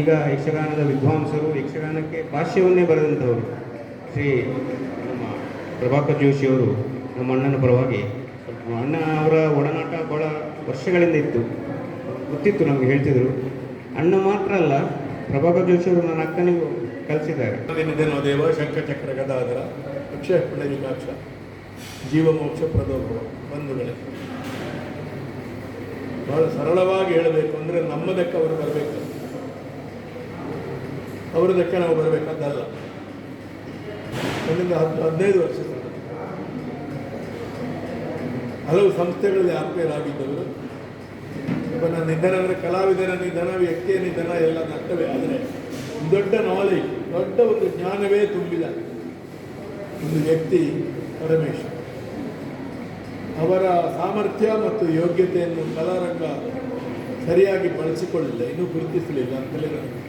ಈಗ ಯಕ್ಷಗಾನದ ವಿದ್ವಾಂಸರು ಯಕ್ಷಗಾನಕ್ಕೆ ಭಾಷ್ಯವನ್ನೇ ಬರೆದಂಥವರು. ಶ್ರೀ ನಮ್ಮ ಪ್ರಭಾಕರ್ ಜೋಶಿಯವರು ನಮ್ಮ ಅಣ್ಣನ ಪರವಾಗಿ. ಅಣ್ಣ ಅವರ ಒಡನಾಟ ಬಹಳ ವರ್ಷಗಳಿಂದ ಇತ್ತು. ಗೊತ್ತಿತ್ತು ನಮಗೆ ಹೇಳ್ತಿದ್ರು. ಅಣ್ಣ ಮಾತ್ರ ಅಲ್ಲ, ಪ್ರಭಾಕರ್ ಜೋಶಿಯವರು ನನ್ನ ಅಕ್ಕನಿಗೂ ಕಲಿಸಿದ್ದಾರೆ. ದೇವ ಶಂಖಚಕ್ರ ಗದಾಧರ ಅಕ್ಷಯ ಜೀವ ಜೀವಮೋಕ್ಷ ಪ್ರದೋಭವ, ಬಂಧುಗಳೇ. ಬಹಳ ಸರಳವಾಗಿ ಹೇಳಬೇಕು ಅಂದರೆ ನಮ್ಮದಕ್ಕೆ ಅವರು ಬರಬೇಕು. ಅವರದಕ್ಕೆ ನಾವು ಬರಬೇಕಂತಲ್ಲ ಅಲ್ಲಿಂದ ಹತ್ತು ಹದಿನೈದು ವರ್ಷ. ಹಲವು ಸಂಸ್ಥೆಗಳಲ್ಲಿ ಆತ್ಮೀಯರಾಗಿದ್ದವರು ನನ್ನ ನಿಧನ ಅಂದರೆ ಕಲಾವಿದರ ನಿಧನ, ವ್ಯಕ್ತಿಯ ನಿಧನ ಎಲ್ಲ ನಷ್ಟವೇ. ಆದರೆ ದೊಡ್ಡ ನಾಲೆಜ್ ದೊಡ್ಡ ಒಂದು ಜ್ಞಾನವೇ ತುಂಬಿದ ಒಂದು ವ್ಯಕ್ತಿ ಪರಮೇಶ್ ಅವರ ಸಾಮರ್ಥ್ಯ ಮತ್ತು ಯೋಗ್ಯತೆಯನ್ನು ಕಲಾರಂಗ ಸರಿಯಾಗಿ ಬಳಸಿಕೊಳ್ಳಿಲ್ಲ ಇನ್ನೂ ಗುರುತಿಸಲಿಲ್ಲ ಅಂತಲೇ ನನಗೆ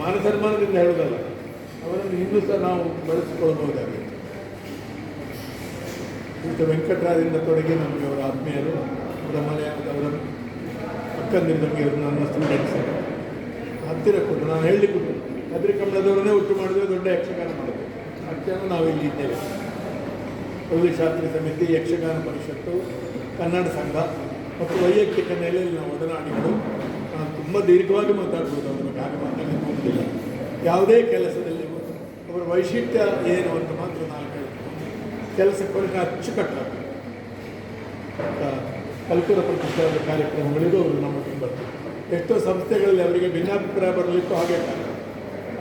ಮಾನ ಸನ್ಮಾನದಿಂದ ಹೇಳೋದಲ್ಲ, ಅವರನ್ನು ಇನ್ನೂ ಸಹ ನಾವು ಬಳಸಿಕೊಳ್ಬಹುದಾಗಿದೆ ಶ್ರೀಯುತ ವೆಂಕಟರಾಯದಿಂದ ತೊಡಗಿ ನಮಗೆ ಅವರ ಆತ್ಮೀಯರು, ಅವರ ಮನೆ, ಅವರ ಅಕ್ಕಂದಿದ್ದಂಗೆ ನಮಗೆ ನನ್ನ ಸ್ಟೂಡೆಂಟ್ಸ್ ಹತ್ತಿರ ಕೊಟ್ಟು ನಾನು ಹೇಳಲಿಕ್ಕೆ ಕದ್ರಿ ಕಮಲದವರನ್ನೇ ಒಟ್ಟು ಮಾಡಿದ್ರೆ ದೊಡ್ಡ ಯಕ್ಷಗಾನ ಮಾಡಿದೆ ನಾವು ಇಲ್ಲಿ ಇದ್ದೇವೆ. ಕೌಲಿ ಶಾಸ್ತ್ರಿ ಸಮಿತಿ ಯಕ್ಷಗಾನ ಪರಿಷತ್ತು, ಕನ್ನಡ ಸಂಘ ಮತ್ತು ವೈಯಕ್ತಿಕ ನೆಲೆಯಲ್ಲಿ ನಾವು ಒಡನಾಡಿಗಳು. ನಾನು ತುಂಬ ದೀರ್ಘವಾಗಿ ಮಾತಾಡ್ಬೋದು, ಅವರ ಬಗ್ಗೆ ಹಾಗೆ ಹೋಗುದಿಲ್ಲ ಯಾವುದೇ ಕೆಲಸದಲ್ಲಿ ಅವರ ವೈಶಿಷ್ಟ್ಯ ಏನು ಅಂತ ಮಾತ್ರ ನಾನು ಹೇಳ್ತೀನಿ. ಕೆಲಸಕ್ಕೆ ಹೊರಗೆ ಅಚ್ಚುಕಟ್ಟಾಗ. ಕಲ್ಪುರ ಪ್ರತಿಷ್ಠಾನದ ಕಾರ್ಯಕ್ರಮಗಳಿಗೂ ಅವರು ನಮ್ಮ ಬರ್ತಾರೆ. ಎಷ್ಟೋ ಸಂಸ್ಥೆಗಳಲ್ಲಿ ಅವರಿಗೆ ಭಿನ್ನಾಭಿಪ್ರಾಯ ಬರಲಿಕ್ಕೂ ಹಾಗೆ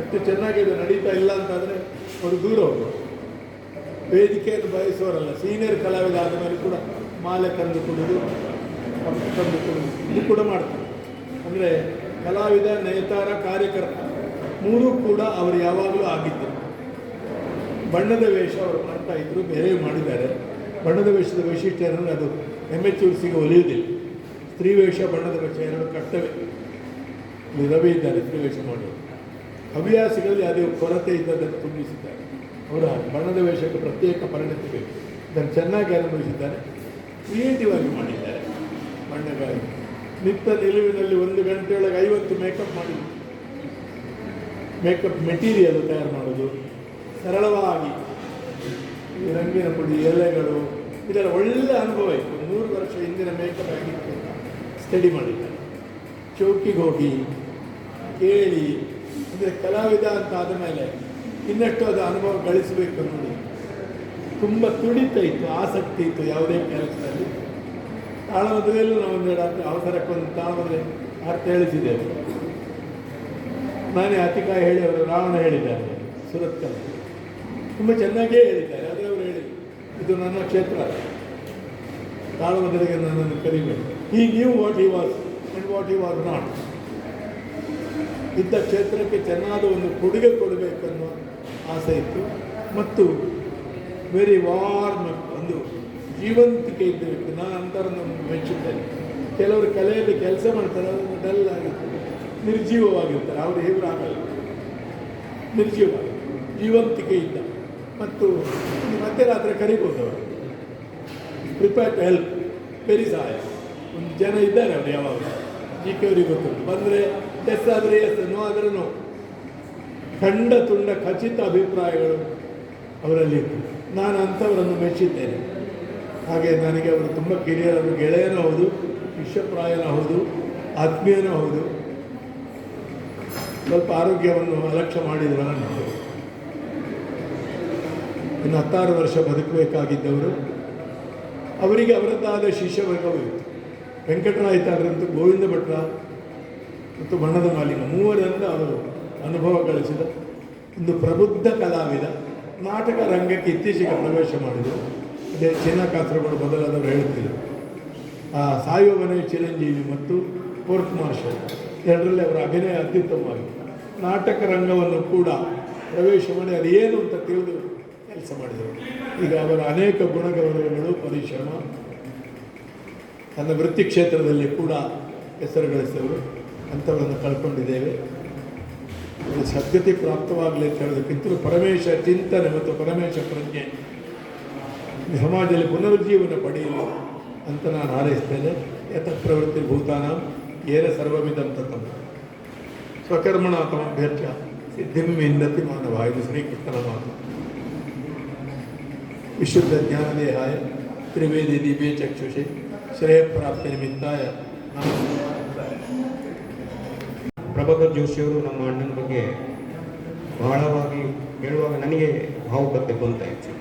ಅಷ್ಟು ಚೆನ್ನಾಗಿ ಇದು ನಡೀತಾ ಇಲ್ಲ ಅಂತಾದರೆ ಅವರು ದೂರ ಹೋಗ್ಬೋದು. ವೇದಿಕೆಯನ್ನು ಬಯಸೋರಲ್ಲ ಸೀನಿಯರ್ ಕಲಾವಿದ ಆದ ಮೇಲೆ ಕೂಡ ಮಾಲೆ ತಂದು ಕೊಡೋದು ತಂದು ಕೊಡೋದು, ಇದು ಕೂಡ ಮಾಡ್ತಾರೆ. ಅಂದರೆ ಕಲಾವಿದ, ನೇತಾರ, ಕಾರ್ಯಕರ್ತ ಮೂರೂ ಕೂಡ ಅವರು ಯಾವಾಗಲೂ ಆಗಿದ್ದರು. ಬಣ್ಣದ ವೇಷ ಅವರು ಮಾಡ್ತಾ ಇದ್ರು, ಬೇರೆ ಮಾಡಿದ್ದಾರೆ. ಬಣ್ಣದ ವೇಷದ ವೈಶಿಷ್ಟ್ಯ ಏನಂದರೆ ಅದು ಎಮ್ಮೆಚ್ಚೂರಿಸಿಗೆ ಒಲಿಯುವುದಿಲ್ಲ. ಸ್ತ್ರೀ ವೇಷ, ಬಣ್ಣದ ವೇಷ ಎರಡು ಕರ್ತವ್ಯ. ರವಿ ಇದ್ದಾರೆ, ಸ್ತ್ರೀ ವೇಷ ಮಾಡುವರು ಹವ್ಯಾಸಿಗಳಲ್ಲಿ ಅದೇ ಕೊರತೆ ಇದ್ದದನ್ನು ತುಂಬಿಸಿದ್ದಾರೆ. ಅವರ ಬಣ್ಣದ ವೇಷಕ್ಕೆ ಪ್ರತ್ಯೇಕ ಪರಿಣತಿ ಬೇಕು. ಇದನ್ನು ಚೆನ್ನಾಗಿ ಅನುಭವಿಸಿದ್ದಾರೆ. ಕ್ರಿಯೇಟಿವ್ ಆಗಿ ಮಾಡಿದ್ದಾರೆ. ಬಣ್ಣಗಾಗಿ ನಿತ್ಯ ನಿಲುವಿನಲ್ಲಿ ಒಂದು ಗಂಟೆಯೊಳಗೆ ಐವತ್ತು ಮೇಕಪ್ ಮಾಡಿ ಮೇಕಪ್ ಮೆಟೀರಿಯಲ್ ತಯಾರು ಮಾಡೋದು, ಸರಳವಾಗಿ ರಂಗಿನ ಪುಡಿ, ಎಲೆಗಳು, ಇದೆಲ್ಲ ಒಳ್ಳೆ ಅನುಭವ ಇತ್ತು. ನೂರು ವರ್ಷ ಹಿಂದಿನ ಮೇಕಪ್ ಆಗಿತ್ತು ಸ್ಟಡಿ ಮಾಡಿದ್ದಾರೆ ಚೌಕಿಗೆ ಹೋಗಿ ಕೇಳಿ, ಅಂದರೆ ಕಲಾವಿದ ಅಂತ ಆದ ಮೇಲೆ ಇನ್ನಷ್ಟು ಅದು ಅನುಭವ ಗಳಿಸಬೇಕು ನೋಡಿ ತುಂಬ ತುಡಿತ ಇತ್ತು, ಆಸಕ್ತಿ ಇತ್ತು ಯಾವುದೇ ಕೆಲಸದಲ್ಲಿ. ತಾಳಮದ್ದಲೆಯಲ್ಲೂ ನಾವು ಒಂದೆರಡು ಅವಸರಕ್ಕೊಂದು ತಾಳಮದ್ರೆ ಅರ್ಥ ಹೇಳಿಸಿದ್ದೇವೆ. ನಾನೇ ಅತಿಕಾಯಿ ಹೇಳಿ ಅವರು ರಾವಣ ಹೇಳಿದ್ದಾರೆ, ಸುರತ್ಕಲ್. ತುಂಬ ಚೆನ್ನಾಗೇ ಹೇಳಿದ್ದಾರೆ, ಆದರೆ ಅವರು ಹೇಳಿ, ಇದು ನನ್ನ ಕ್ಷೇತ್ರ. ತಾಳಮದ್ದಲೆಗೆ ನನ್ನನ್ನು ಕರಿಬೇಕು ಈ new what he was and what he was not ಇದ್ದ ಕ್ಷೇತ್ರಕ್ಕೆ ಚೆನ್ನಾದ ಒಂದು ಕೊಡುಗೆ ಕೊಡಬೇಕನ್ನೋ ಆಸೆ ಇತ್ತು. ಮತ್ತು ವೆರಿ ವಾರ್ಮ್ ಒಂದು ಜೀವಂತಿಕೆ ಇದ್ದ ನಾ ನಾನು ಅಂಥವ್ರನ್ನು ಮೆಚ್ಚುತ್ತೇನೆ ಕೆಲವರು ಕಲೆಯಲ್ಲಿ ಕೆಲಸ ಮಾಡ್ತಾರೆ ಅದನ್ನು ಡಲ್ ಆಗಿರ್ತಾರೆ ನಿರ್ಜೀವವಾಗಿರ್ತಾರೆ. ಅವರು ಹೇಗೂ ಆಗಲ್ಲ. ನಿರ್ಜೀವ ಜೀವಂತಿಕೆ ಇದ್ದ. ಮತ್ತು ಮಧ್ಯರಾತ್ರಿ ಕರಿಬೋದು ಅವರು ಪ್ರಿಪೇರ್ ಟು ಹೆಲ್ಪ್ ವೆರಿ ಸಹಾಯ ಒಂದು ಜನ ಇದ್ದಾರೆ ಅವರು ಯಾವಾಗ. ಜಿ ಕೆ ಅವರಿಗೆ ಗೊತ್ತುಂಟು. ಬಂದರೆ ಎಸ್ ಆದರೆ ಎಸ್ ನೋ ಆದರೆ ನೋ ಖಂಡ ತುಂಡ ಖಚಿತ ಅಭಿಪ್ರಾಯಗಳು ಅವರಲ್ಲಿ ನಾನು ಅಂಥವರನ್ನು ಮೆಚ್ಚಿದ್ದೇನೆ. ಹಾಗೆ ನನಗೆ ಅವರು ತುಂಬ ಕಿರಿಯರನ್ನು ಗೆಳೆಯನೂ ಹೌದು ಶಿಷ್ಯಪ್ರಾಯನೂ ಹೌದು, ಆತ್ಮೀಯನೂ ಹೌದು. ಸ್ವಲ್ಪ ಆರೋಗ್ಯವನ್ನು ಅಲಕ್ಷ್ಯ ಮಾಡಿದ್ರು ನಾನು. ಇನ್ನು ಹತ್ತಾರು ವರ್ಷ ಬದುಕಬೇಕಾಗಿದ್ದವರು. ಅವರಿಗೆ ಅವರದ್ದಾದ ಶಿಷ್ಯವರ್ಗವೂ ಇತ್ತು. ವೆಂಕಟರಾಯತಾಡ್ರಂತೂ ಗೋವಿಂದ ಭಟ್ರ ಮತ್ತು ಬಣ್ಣದ ಮಾಲಿಕ ಮೂವರಿಂದ ಅವರು ಅನುಭವ ಗಳಿಸಿದ ಒಂದು ಪ್ರಬುದ್ಧ ಕಲಾವಿದ, ನಾಟಕ ರಂಗಕ್ಕೆ ಇತ್ತೀಚೆಗೆ ಪ್ರವೇಶ ಮಾಡಿದರು. ಅದೇ ಚಿನ್ನ ಕಾಸರಗೋಡು ಮೊದಲಾದವರು ಹೇಳುತ್ತಿದ್ದರು ಆ ಸಾಯೋಭನೆ ಚಿರಂಜೀವಿ ಮತ್ತು ಕೋರ್ಟ್ ಮಾರ್ಷಲ್. ಎರಡರಲ್ಲಿ ಅವರ ಅಭಿನಯ ಅತ್ಯುತ್ತಮವಾಗಿದೆ ನಾಟಕ ರಂಗವನ್ನು ಕೂಡ ಪ್ರವೇಶ ಮಾಡಿ ಅದು ಏನು ಅಂತ ತಿಳಿದು ಕೆಲಸ ಮಾಡಿದರು. ಈಗ ಅವರ ಅನೇಕ ಗುಣಗೌರವಗಳು ಪರಿಶ್ರಮ, ತನ್ನ ವೃತ್ತಿ ಕ್ಷೇತ್ರದಲ್ಲಿ ಕೂಡ ಹೆಸರು ಗಳಿಸಿದವರು ಅಂಥವರನ್ನು ಕಳ್ಕೊಂಡಿದ್ದೇವೆ. ಸದ್ಗತಿ ಪ್ರಾಪ್ತವಾಗಲಿ ಅಂತ ಹೇಳೋದಕ್ಕಿಂತಲೂ ಪರಮೇಶ ಚಿಂತನೆ ಮತ್ತು ಪರಮೇಶ ಪ್ರಜ್ಞೆ ಈ ಸಮಾಜದಲ್ಲಿ ಪುನರುಜ್ಜೀವನ ಪಡೆಯಲು ಅಂತ ನಾನು ಹಾರೈಸ್ತೇನೆ. ಯಥ ಪ್ರವೃತ್ತಿ ಭೂತಾನ ಏರ ಸರ್ವಮಿದಂತ ತಮ್ಮ ಸ್ವಕರ್ಮಣ ತಮಭ್ಯರ್ಚ ಸಿದ್ಧಿಂ ಹಿಂದತಿ ಮಾನವ ಇದು ಶ್ರೀಕೃಷ್ಣನ ಮಾತು. ವಿಶುದ್ಧ ಜ್ಞಾನದೇಹಾಯ, ತ್ರಿವೇದಿ ದಿವ್ಯ ಚಕ್ಷುಷೆ, ಶ್ರೇಯ ಪ್ರಾಪ್ತಿ ನಿಮಿತ್ತಾಯ. ಪ್ರಭಾಕರ್ ಜೋಶಿಯವರು ನಮ್ಮ ಅಣ್ಣನ ಬಗ್ಗೆ ಬಹಳವಾಗಿ ಹೇಳುವಾಗ ನನಗೆ ಭಾವುಕತೆ ಬಂತಾಯಿತು